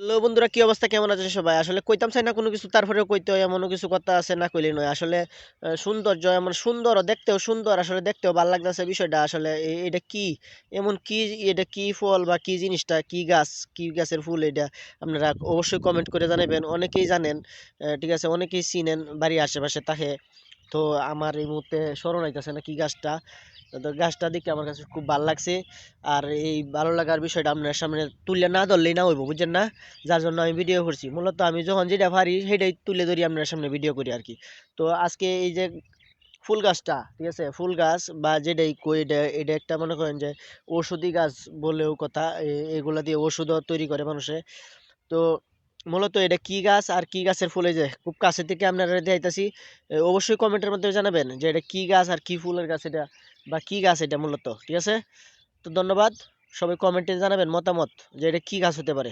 Hello বন্ধুরা, কি অবস্থা? কেমন আছে সবাই? আসলে কইতাম চাই না কোনো কিছু, তারপরেও কইতে হয়, এমনও কিছু কথা আছে, না কইলে নয়। আসলে সৌন্দর্য এমন সুন্দর দেখতেও সুন্দর, আসলে দেখতেও ভালো লাগতেছে বিষয়টা। আসলে এটা কি? এমন কি, এটা কি ফল বা কি জিনিসটা? কি গাছ? কি গাছের ফুল এটা? আপনারা অবশ্যই কমেন্ট করে জানাবেন। অনেকেই জানেন ঠিক আছে, অনেকেই চিনেন বাড়ির আশেপাশে তাকে। তো আমার এই মুহূর্তে স্মরণ আইতেছে না কি গাছটা। তো গাছটা দেখে আমার কাছে খুব ভালো লাগছে। আর এই ভালো লাগার বিষয়টা আপনার সামনে তুলে না ধরলেই না হইব, বুঝছেন না? যার জন্য আমি ভিডিও করছি। মূলত আমি যখন যেটা পারি, সেটাই তুলে ধরি আপনার সামনে ভিডিও করি আর কি। তো আজকে এই যে ফুল গাছটা, ঠিক আছে? ফুল গাছ বা যেটাই কই, এটা এটা একটা মনে করেন যে ঔষধি গাছ বলেও কথা। এগুলা দিয়ে ওষুধও তৈরি করে মানুষে। তো মূলত এটা কি গাছ আর কি গাছের ফুল? এই যে খুব কাছে থেকে আপনারা দেখাইতেছি অবশ্যই কমেন্টের মধ্যে জানাবেন যে এটা কি গাছ আর কি ফুলের গাছ এটা বা কি গাছ এটা মূলত, ঠিক আছে? তো ধন্যবাদ, সবাই কমেন্টে জানাবেন মতামত যে এটা কি গাছ হতে পারে।